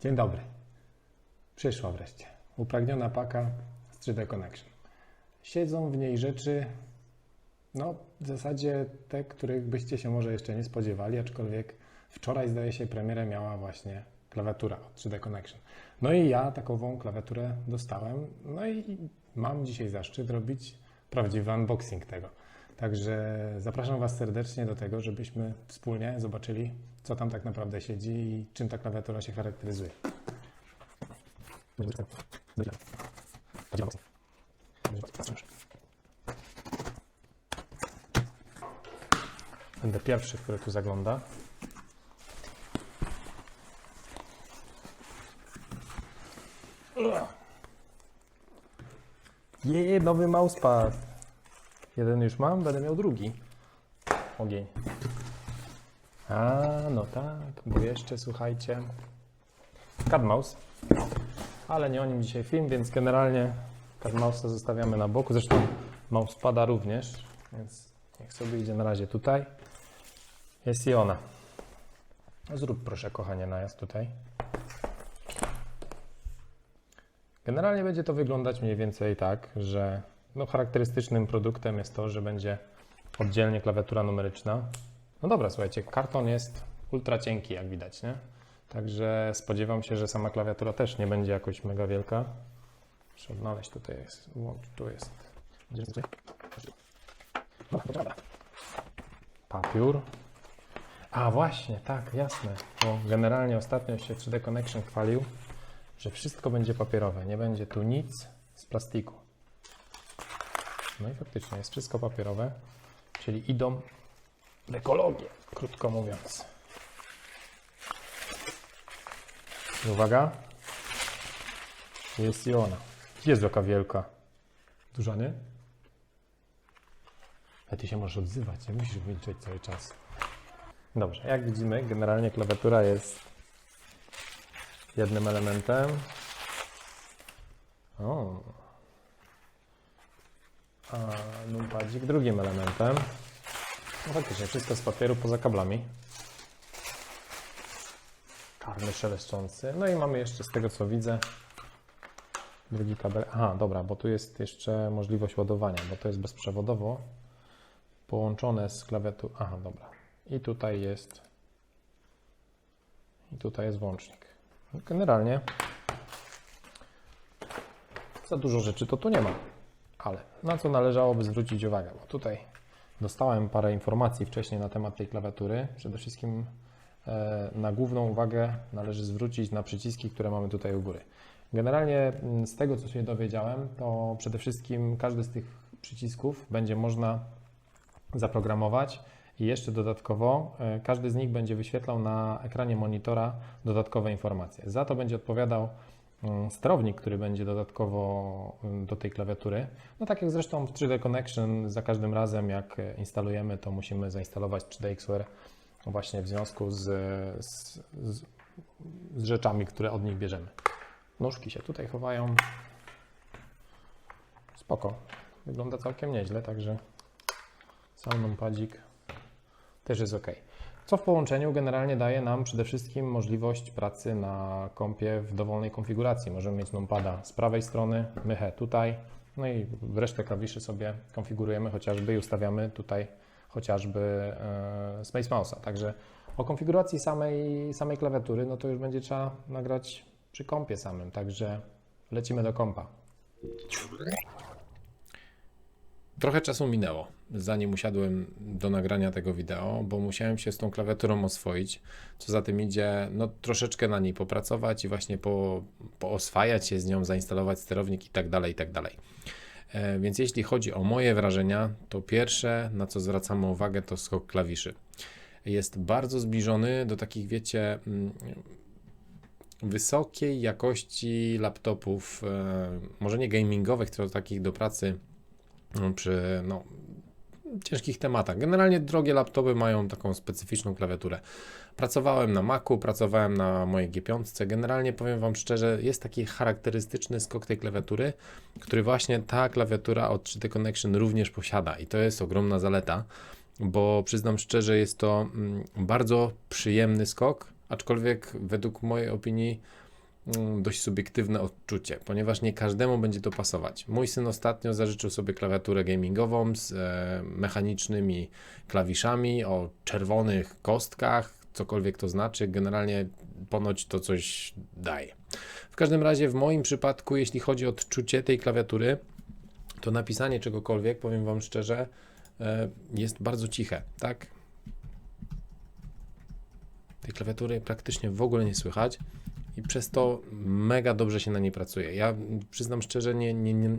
Dzień dobry. Przyszła wreszcie. Upragniona paka z 3D Connection. Siedzą w niej rzeczy, no w zasadzie te, których byście się może jeszcze nie spodziewali, aczkolwiek wczoraj zdaje się premierę miała właśnie klawiatura od 3D Connection. No i ja takową klawiaturę dostałem, no i mam dzisiaj zaszczyt robić prawdziwy unboxing tego. Także zapraszam Was serdecznie do tego, żebyśmy wspólnie zobaczyli, co tam tak naprawdę siedzi i czym ta klawiatura się charakteryzuje. Będę pierwszy, który tu zagląda. Je, nowy mousepad. Jeden już mam, będę miał drugi. Ogień. A, no tak, bo jeszcze słuchajcie. Cadmouse. Ale nie o nim dzisiaj film, więc generalnie Cadmouse'a zostawiamy na boku. Zresztą mousepada również, więc niech sobie idzie na razie tutaj. Jest i ona. Zrób proszę kochanie najazd tutaj. Generalnie będzie to wyglądać mniej więcej tak, że no, charakterystycznym produktem jest to, że będzie oddzielnie klawiatura numeryczna. No dobra, słuchajcie, karton jest ultra cienki, jak widać, nie? Także spodziewam się, że sama klawiatura też nie będzie jakoś mega wielka. Muszę odnaleźć, tutaj jest, tu jest. Dobra. Papiur. A właśnie, tak, jasne. Bo generalnie ostatnio się 3D Connection chwalił, że wszystko będzie papierowe. Nie będzie tu nic z plastiku. No i faktycznie jest wszystko papierowe, czyli idą ekologię, krótko mówiąc. I uwaga, jest i ona. Jest jaka wielka. Duża, nie? A ty się możesz odzywać, nie musisz milczeć cały czas. Dobrze, jak widzimy, generalnie klawiatura jest jednym elementem. O. A numpadzik drugim elementem. No faktycznie, wszystko z papieru poza kablami. Karny szeleszczący. No i mamy jeszcze z tego co widzę drugi kabel. Aha, dobra, bo tu jest jeszcze możliwość ładowania, bo to jest bezprzewodowo połączone z klawiaturą. Aha, dobra. I tutaj jest i tutaj jest włącznik. Generalnie za dużo rzeczy to tu nie ma. Ale na co należałoby zwrócić uwagę? Bo tutaj dostałem parę informacji wcześniej na temat tej klawiatury. Przede wszystkim e, na główną uwagę należy zwrócić na przyciski, które mamy tutaj u góry. Generalnie mm, z tego, co się dowiedziałem, to przede wszystkim każdy z tych przycisków będzie można zaprogramować i jeszcze dodatkowo e, każdy z nich będzie wyświetlał na ekranie monitora dodatkowe informacje. Za to będzie odpowiadał sterownik, który będzie dodatkowo mm, do tej klawiatury. No tak jak zresztą w 3D Connection za każdym razem jak e, instalujemy, to musimy zainstalować 3DXWare właśnie w związku z, z, z, z rzeczami, które od nich bierzemy. Nóżki się tutaj chowają. Spoko. Wygląda całkiem nieźle, także sam numpadzik też jest ok. Co w połączeniu generalnie daje nam przede wszystkim możliwość pracy na kompie w dowolnej konfiguracji. Możemy mieć numpada z prawej strony, mychę tutaj, no i resztę klawiszy sobie konfigurujemy chociażby i ustawiamy tutaj chociażby e, Space Mouse'a. Także o konfiguracji samej, samej klawiatury, no to już będzie trzeba nagrać przy kompie samym, także lecimy do kompa. Trochę czasu minęło, zanim usiadłem do nagrania tego wideo, bo musiałem się z tą klawiaturą oswoić. Co za tym idzie, no troszeczkę na niej popracować i właśnie po, pooswajać się z nią, zainstalować sterownik i tak dalej, i tak dalej. E, Więc jeśli chodzi o moje wrażenia, to pierwsze, na co zwracamy uwagę, to skok klawiszy. Jest bardzo zbliżony do takich, wiecie, mm, wysokiej jakości laptopów, e, może nie gamingowych, tylko takich do pracy przy no, ciężkich tematach. Generalnie drogie laptopy mają taką specyficzną klawiaturę. Pracowałem na Macu, pracowałem na mojej G5. Generalnie powiem Wam szczerze, jest taki charakterystyczny skok tej klawiatury, który właśnie ta klawiatura od 3D Connection również posiada i to jest ogromna zaleta, bo przyznam szczerze, jest to mm, bardzo przyjemny skok, aczkolwiek według mojej opinii dość subiektywne odczucie, ponieważ nie każdemu będzie to pasować. Mój syn ostatnio zażyczył sobie klawiaturę gamingową z e, mechanicznymi klawiszami o czerwonych kostkach, cokolwiek to znaczy. Generalnie ponoć to coś daje. W każdym razie w moim przypadku, jeśli chodzi o odczucie tej klawiatury, to napisanie czegokolwiek, powiem Wam szczerze, e, jest bardzo ciche, tak? Tej klawiatury praktycznie w ogóle nie słychać i przez to mega dobrze się na niej pracuje. Ja przyznam szczerze, nie, nie, nie,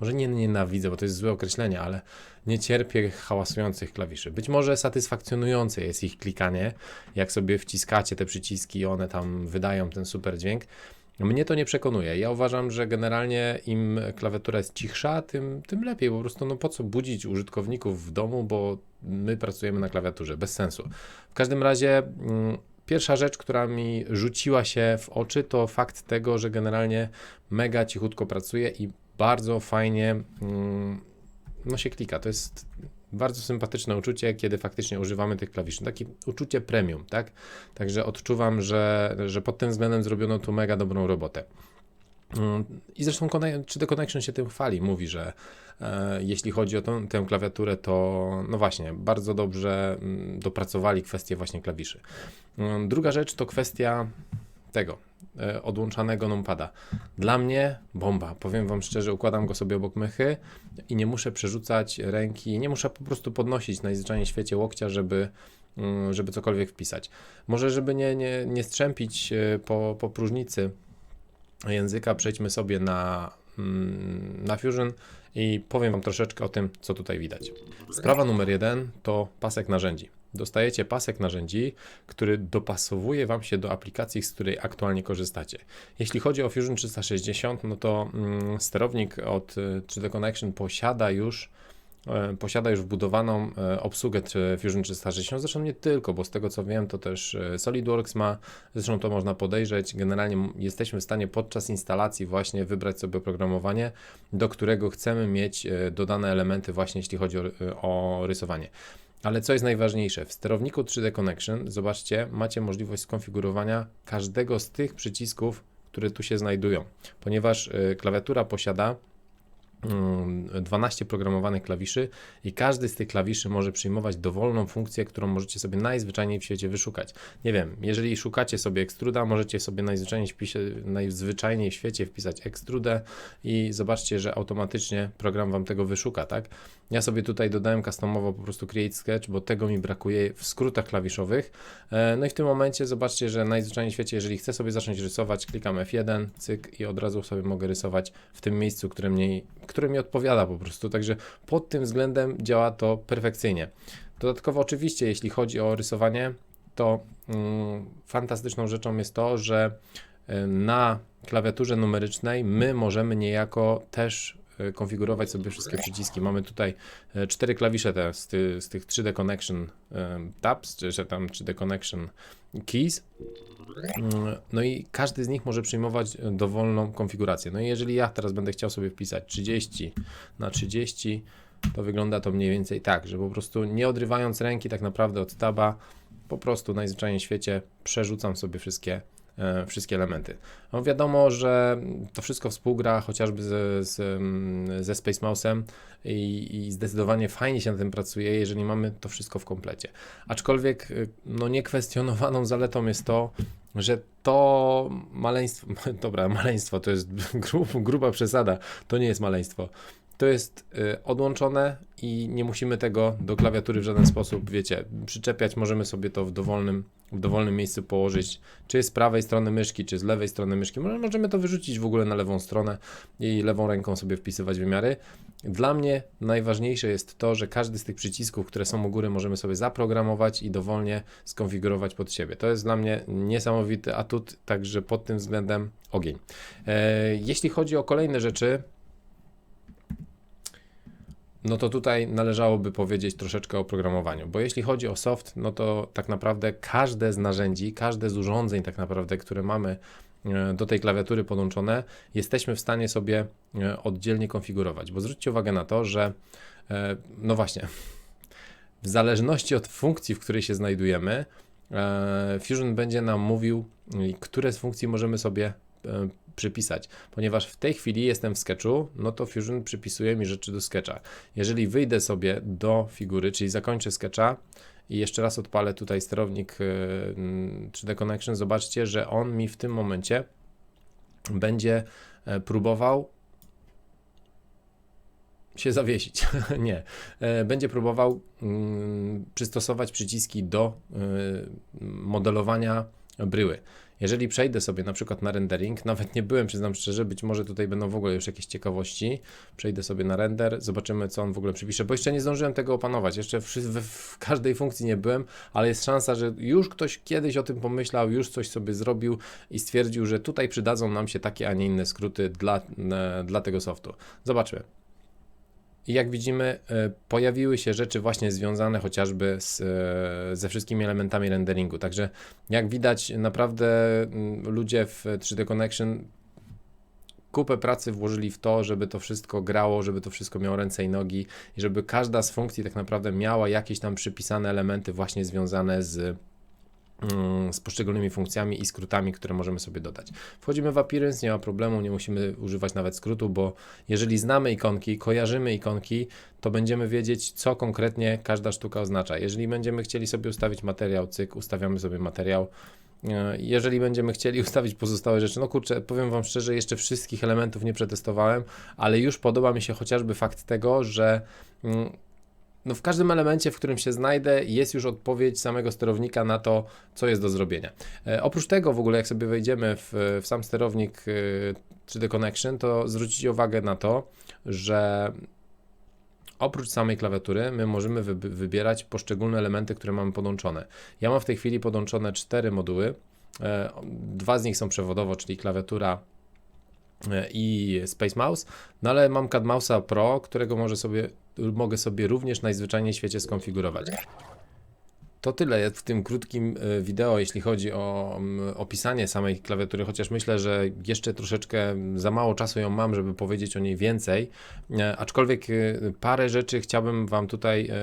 może nie nienawidzę, bo to jest złe określenie, ale nie cierpię hałasujących klawiszy. Być może satysfakcjonujące jest ich klikanie, jak sobie wciskacie te przyciski i one tam wydają ten super dźwięk. Mnie to nie przekonuje. Ja uważam, że generalnie im klawiatura jest cichsza, tym, tym lepiej. Po prostu no po co budzić użytkowników w domu, bo my pracujemy na klawiaturze. Bez sensu. W każdym razie mm, pierwsza rzecz, która mi rzuciła się w oczy, to fakt tego, że generalnie mega cichutko pracuje i bardzo fajnie mm, no się klika. To jest bardzo sympatyczne uczucie, kiedy faktycznie używamy tych klawiszy. Takie uczucie premium, tak? Także odczuwam, że, że pod tym względem zrobiono tu mega dobrą robotę. Mm, I zresztą czy The Connection się tym chwali, mówi, że e, jeśli chodzi o tą, tę klawiaturę, to no właśnie, bardzo dobrze mm, dopracowali kwestię właśnie klawiszy. Mm, Druga rzecz to kwestia tego, e, odłączanego numpada. Dla mnie bomba. Powiem Wam szczerze, układam go sobie obok mychy i nie muszę przerzucać ręki, nie muszę po prostu podnosić najzwyczajniej w świecie łokcia, żeby, żeby cokolwiek wpisać. Może, żeby nie, nie, nie strzępić e, po, po próżnicy języka, przejdźmy sobie na, mm, na Fusion i powiem Wam troszeczkę o tym, co tutaj widać. Sprawa numer jeden to pasek narzędzi. Dostajecie pasek narzędzi, który dopasowuje Wam się do aplikacji, z której aktualnie korzystacie. Jeśli chodzi o Fusion 360, no to mm, sterownik od y, 3D Connection posiada już posiada już wbudowaną e, obsługę Fusion 360, zresztą nie tylko, bo z tego co wiem, to też e, SolidWorks ma, zresztą to można podejrzeć. Generalnie jesteśmy w stanie podczas instalacji właśnie wybrać sobie oprogramowanie, do którego chcemy mieć e, dodane elementy właśnie jeśli chodzi o, o rysowanie. Ale co jest najważniejsze, w sterowniku 3D Connection, zobaczcie, macie możliwość skonfigurowania każdego z tych przycisków, które tu się znajdują, ponieważ e, klawiatura posiada 12 programowanych klawiszy i każdy z tych klawiszy może przyjmować dowolną funkcję, którą możecie sobie najzwyczajniej w świecie wyszukać. Nie wiem, jeżeli szukacie sobie ekstruda, możecie sobie najzwyczajniej, wpisie, najzwyczajniej w świecie wpisać ekstrudę i zobaczcie, że automatycznie program Wam tego wyszuka, tak? Ja sobie tutaj dodałem customowo po prostu Create Sketch, bo tego mi brakuje w skrótach klawiszowych. E, No i w tym momencie zobaczcie, że najzwyczajniej w świecie, jeżeli chcę sobie zacząć rysować, klikam F1, cyk i od razu sobie mogę rysować w tym miejscu, które, mnie, które mi odpowiada po prostu. Także pod tym względem działa to perfekcyjnie. Dodatkowo oczywiście, jeśli chodzi o rysowanie, to mm, fantastyczną rzeczą jest to, że e, na klawiaturze numerycznej my możemy niejako też konfigurować sobie wszystkie przyciski. Mamy tutaj e, cztery klawisze te, z, ty, z tych 3D Connection e, tabs, czy tam 3D Connection keys. Mm, No i każdy z nich może przyjmować e, dowolną konfigurację. No i jeżeli ja teraz będę chciał sobie wpisać 30 na 30, to wygląda to mniej więcej tak, że po prostu nie odrywając ręki tak naprawdę od taba, po prostu najzwyczajniej w świecie przerzucam sobie wszystkie, e, wszystkie elementy. No wiadomo, że to wszystko współgra chociażby ze, z, mm, ze Space Mouse'em i, i zdecydowanie fajnie się na tym pracuje, jeżeli mamy to wszystko w komplecie. Aczkolwiek y, no niekwestionowaną zaletą jest to, że to maleństwo, dobra, maleństwo to jest grub, gruba przesada, to nie jest maleństwo. To jest y, odłączone i nie musimy tego do klawiatury w żaden sposób, wiecie, przyczepiać. Możemy sobie to w dowolnym, w dowolnym miejscu położyć, czy z prawej strony myszki, czy z lewej strony myszki. Może- Możemy to wyrzucić w ogóle na lewą stronę i lewą ręką sobie wpisywać wymiary. Dla mnie najważniejsze jest to, że każdy z tych przycisków, które są u góry, możemy sobie zaprogramować i dowolnie skonfigurować pod siebie. To jest dla mnie niesamowity atut, także pod tym względem ogień. E, jeśli chodzi o kolejne rzeczy, no to tutaj należałoby powiedzieć troszeczkę o programowaniu, bo jeśli chodzi o soft, no to tak naprawdę każde z narzędzi, każde z urządzeń tak naprawdę, które mamy e, do tej klawiatury podłączone, jesteśmy w stanie sobie e, oddzielnie konfigurować, bo zwróćcie uwagę na to, że e, no właśnie, w zależności od funkcji, w której się znajdujemy, Fusion będzie nam mówił, które z funkcji możemy sobie przypisać. Ponieważ w tej chwili jestem w sketchu, no to Fusion przypisuje mi rzeczy do sketcha. Jeżeli wyjdę sobie do figury, czyli zakończę sketcha i jeszcze raz odpalę tutaj sterownik e, mm, 3D Connection, zobaczcie, że on mi w tym momencie będzie e, próbował się zawiesić. Nie. E, Będzie próbował mm, przystosować przyciski do y, modelowania bryły. Jeżeli przejdę sobie na przykład na rendering, nawet nie byłem, przyznam szczerze, być może tutaj będą w ogóle już jakieś ciekawości. Przejdę sobie na render, zobaczymy co on w ogóle przypisze, bo jeszcze nie zdążyłem tego opanować. Jeszcze w, w, w każdej funkcji nie byłem, ale jest szansa, że już ktoś kiedyś o tym pomyślał, już coś sobie zrobił i stwierdził, że tutaj przydadzą nam się takie, a nie inne skróty dla, e, dla tego softu. Zobaczmy. I jak widzimy, e, pojawiły się rzeczy właśnie związane chociażby z, e, ze wszystkimi elementami renderingu. Także jak widać, naprawdę mm, ludzie w 3D Connection kupę pracy włożyli w to, żeby to wszystko grało, żeby to wszystko miało ręce i nogi i żeby każda z funkcji tak naprawdę miała jakieś tam przypisane elementy właśnie związane z z poszczególnymi funkcjami i skrótami, które możemy sobie dodać. Wchodzimy w Appearance, nie ma problemu, nie musimy używać nawet skrótu, bo jeżeli znamy ikonki, kojarzymy ikonki, to będziemy wiedzieć, co konkretnie każda sztuka oznacza. Jeżeli będziemy chcieli sobie ustawić materiał, cyk, ustawiamy sobie materiał. E, Jeżeli będziemy chcieli ustawić pozostałe rzeczy, no kurczę, powiem Wam szczerze, jeszcze wszystkich elementów nie przetestowałem, ale już podoba mi się chociażby fakt tego, że mm, no w każdym elemencie, w którym się znajdę, jest już odpowiedź samego sterownika na to, co jest do zrobienia. E, oprócz tego, w ogóle, jak sobie wejdziemy w, w sam sterownik e, 3D Connection, to zwrócicie uwagę na to, że oprócz samej klawiatury, my możemy wyb- wybierać poszczególne elementy, które mamy podłączone. Ja mam w tej chwili podłączone cztery moduły. E, Dwa z nich są przewodowo, czyli klawiatura i Space Mouse, no ale mam CAD Mouse'a Pro, którego może sobie, mogę sobie również najzwyczajniej w świecie skonfigurować. To tyle w tym krótkim e, wideo, jeśli chodzi o opisanie samej klawiatury, chociaż myślę, że jeszcze troszeczkę za mało czasu ją mam, żeby powiedzieć o niej więcej. E, Aczkolwiek e, parę rzeczy chciałbym Wam tutaj e,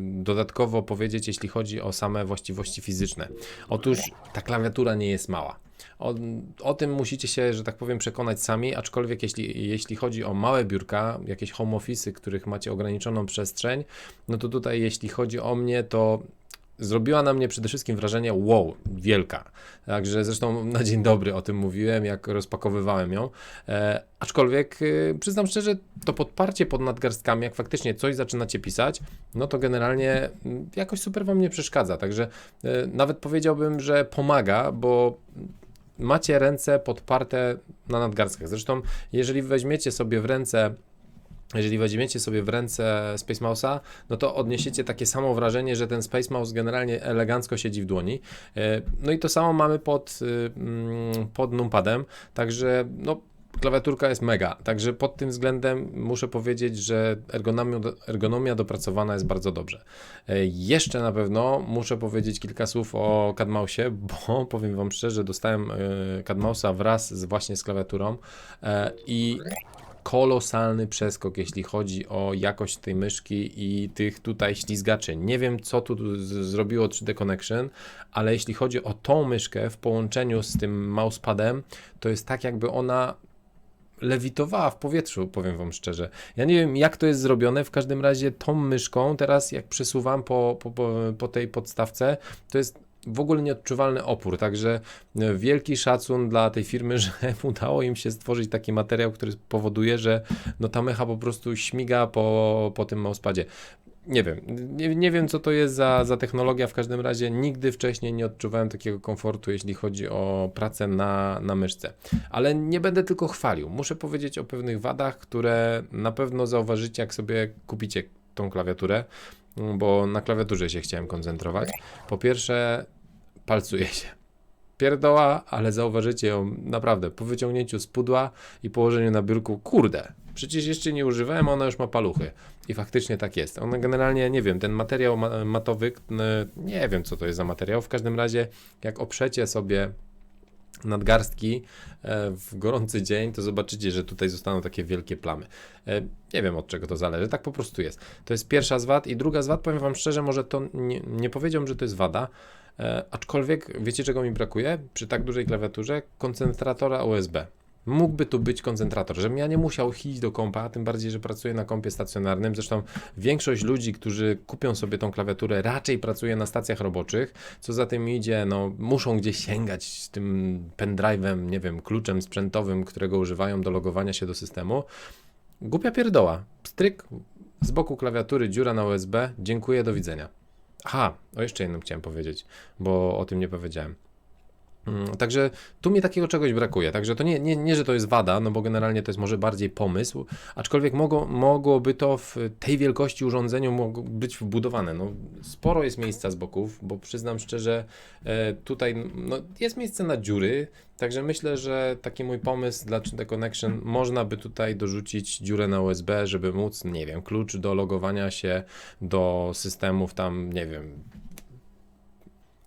dodatkowo powiedzieć, jeśli chodzi o same właściwości fizyczne. Otóż ta klawiatura nie jest mała. O, o tym musicie się, że tak powiem, przekonać sami, aczkolwiek jeśli, jeśli chodzi o małe biurka, jakieś home office'y, których macie ograniczoną przestrzeń, no to tutaj jeśli chodzi o mnie, to zrobiła na mnie przede wszystkim wrażenie wow, wielka. Także zresztą na dzień dobry o tym mówiłem, jak rozpakowywałem ją. E, aczkolwiek e, przyznam szczerze, to podparcie pod nadgarstkami, jak faktycznie coś zaczynacie pisać, no to generalnie mm, jakoś super wam nie przeszkadza. Także e, nawet powiedziałbym, że pomaga, bo macie ręce podparte na nadgarstkach. Zresztą, jeżeli weźmiecie sobie w ręce jeżeli weźmiecie sobie w ręce Space Mouse'a, no to odniesiecie takie samo wrażenie, że ten Space Mouse generalnie elegancko siedzi w dłoni. E, No i to samo mamy pod, y, mm, pod numpadem, także no, klawiaturka jest mega. Także pod tym względem muszę powiedzieć, że ergonomia, ergonomia dopracowana jest bardzo dobrze. E, Jeszcze na pewno muszę powiedzieć kilka słów o CADMouse'ie, bo powiem Wam szczerze, dostałem e, CADMouse'a wraz z, właśnie z klawiaturą e, i kolosalny przeskok, jeśli chodzi o jakość tej myszki i tych tutaj ślizgaczy. Nie wiem, co tu zrobiło 3D Connection, ale jeśli chodzi o tą myszkę w połączeniu z tym mousepadem, to jest tak, jakby ona lewitowała w powietrzu, powiem Wam szczerze. Ja nie wiem, jak to jest zrobione, w każdym razie tą myszką, teraz jak przesuwam po, po, po, tej podstawce, to jest w ogóle nieodczuwalny opór, także e, wielki szacun dla tej firmy, że udało im się stworzyć taki materiał, który powoduje, że no ta mecha po prostu śmiga po, po tym mousepadzie. Nie wiem, nie, nie wiem co to jest za, za technologia, w każdym razie nigdy wcześniej nie odczuwałem takiego komfortu, jeśli chodzi o pracę na, na myszce. Ale nie będę tylko chwalił, muszę powiedzieć o pewnych wadach, które na pewno zauważycie, jak sobie kupicie tą klawiaturę, bo na klawiaturze się chciałem koncentrować. Po pierwsze, palcuje się. Pierdoła, ale zauważycie ją naprawdę po wyciągnięciu z pudła i położeniu na biurku. Kurde, przecież jeszcze nie używałem, ona już ma paluchy. I faktycznie tak jest. Ona generalnie, nie wiem, ten materiał ma- matowy, nie wiem co to jest za materiał. W każdym razie, jak oprzecie sobie nadgarstki e, w gorący dzień, to zobaczycie, że tutaj zostaną takie wielkie plamy. E, Nie wiem od czego to zależy, tak po prostu jest. To jest pierwsza z wad i druga z wad, powiem Wam szczerze, może to nie, nie powiedziałbym, że to jest wada, E, aczkolwiek, wiecie czego mi brakuje? Przy tak dużej klawiaturze koncentratora USB. Mógłby tu być koncentrator, żebym ja nie musiał iść do kompa, tym bardziej, że pracuję na kompie stacjonarnym. Zresztą większość ludzi, którzy kupią sobie tą klawiaturę, raczej pracuje na stacjach roboczych. Co za tym idzie, no muszą gdzieś sięgać z tym pendrive'em, nie wiem, kluczem sprzętowym, którego używają do logowania się do systemu. Głupia pierdoła. Stryk z boku klawiatury, dziura na USB. Dziękuję, do widzenia. Aha, o jeszcze jednym chciałem powiedzieć, bo o tym nie powiedziałem. Mm, Także tu mi takiego czegoś brakuje. Także to nie, nie, nie, że to jest wada, no bo generalnie to jest może bardziej pomysł, aczkolwiek mogło, mogłoby to w tej wielkości urządzeniu mogło być wbudowane. No, sporo jest miejsca z boków, bo przyznam szczerze, e, tutaj no, jest miejsce na dziury, także myślę, że taki mój pomysł dla The Connection można by tutaj dorzucić dziurę na USB, żeby móc, nie wiem, klucz do logowania się do systemów tam, nie wiem,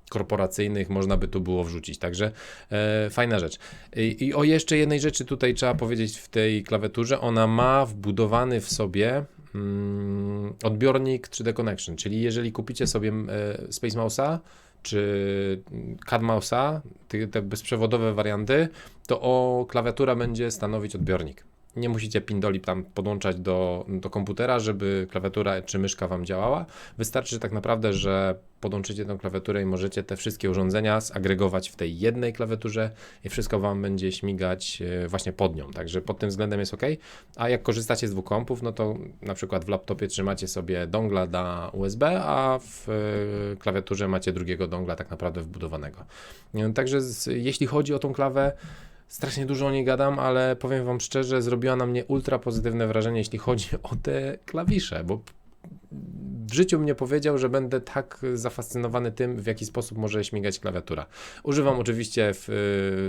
korporacyjnych można by tu było wrzucić. Także e, fajna rzecz. I, I o jeszcze jednej rzeczy tutaj trzeba powiedzieć w tej klawiaturze. Ona ma wbudowany w sobie mm, odbiornik 3D Connection, czyli jeżeli kupicie sobie e, Space Mouse'a czy CAD Mouse'a, te, te bezprzewodowe warianty, to o klawiatura będzie stanowić odbiornik. Nie musicie pindoli tam podłączać do, do komputera, żeby klawiatura czy myszka Wam działała. Wystarczy tak naprawdę, że podłączycie tę klawiaturę i możecie te wszystkie urządzenia zagregować w tej jednej klawiaturze i wszystko Wam będzie śmigać e, właśnie pod nią. Także pod tym względem jest ok. A jak korzystacie z dwóch kompów, no to na przykład w laptopie trzymacie sobie dongla na USB, a w e, klawiaturze macie drugiego dongla tak naprawdę wbudowanego. E, Także z, jeśli chodzi o tą klawę, Strasznie dużo o niej gadam, ale powiem Wam szczerze, zrobiła na mnie ultra pozytywne wrażenie, jeśli chodzi o te klawisze, bo życiu mnie powiedział, że będę tak zafascynowany tym, w jaki sposób może śmigać klawiatura. Używam oczywiście w,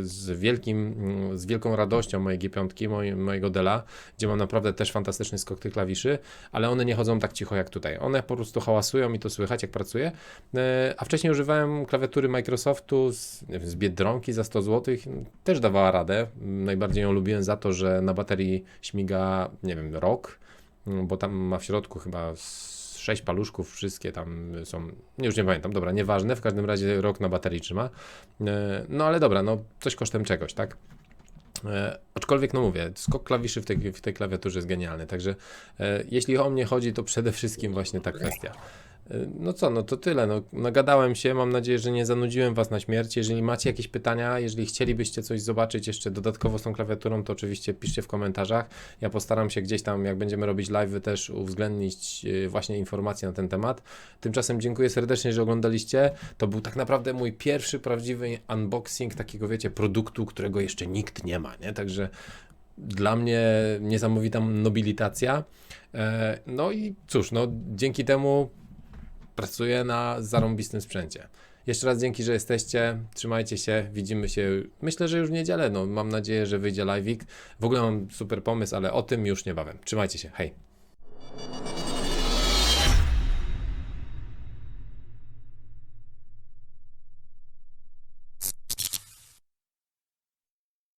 z, wielkim, z wielką radością mojej G5, moj, mojego Dela, gdzie mam naprawdę też fantastyczny skok tych klawiszy, ale one nie chodzą tak cicho jak tutaj. One po prostu hałasują i to słychać jak pracuję. E, A wcześniej używałem klawiatury Microsoftu z, z Biedronki za 100 zł. Też dawała radę. Najbardziej ją lubiłem za to, że na baterii śmiga, nie wiem, rok, bo tam ma w środku chyba sześć paluszków, wszystkie tam są, już nie pamiętam, dobra, nieważne, w każdym razie rok na baterii trzyma. E, No ale dobra, no coś kosztem czegoś, tak? E, aczkolwiek, no mówię, skok klawiszy w tej, w tej klawiaturze jest genialny, także e, jeśli o mnie chodzi, to przede wszystkim właśnie ta kwestia. E, No co, no to tyle. No, nagadałem się, mam nadzieję, że nie zanudziłem Was na śmierć. Jeżeli macie jakieś pytania, jeżeli chcielibyście coś zobaczyć jeszcze dodatkowo z tą klawiaturą, to oczywiście piszcie w komentarzach. Ja postaram się gdzieś tam, jak będziemy robić live, też uwzględnić e, właśnie informacje na ten temat. Tymczasem dziękuję serdecznie, że oglądaliście. To był tak naprawdę mój pierwszy prawdziwy unboxing takiego, wiecie, produktu, którego jeszcze nikt nie ma, nie? Także dla mnie niesamowita nobilitacja. E, No i cóż, no dzięki temu pracuję na zarąbistym sprzęcie. Jeszcze raz dzięki, że jesteście. Trzymajcie się, widzimy się. Myślę, że już w niedzielę. No, mam nadzieję, że wyjdzie live'ik. W ogóle mam super pomysł, ale o tym już niebawem. Trzymajcie się. Hej.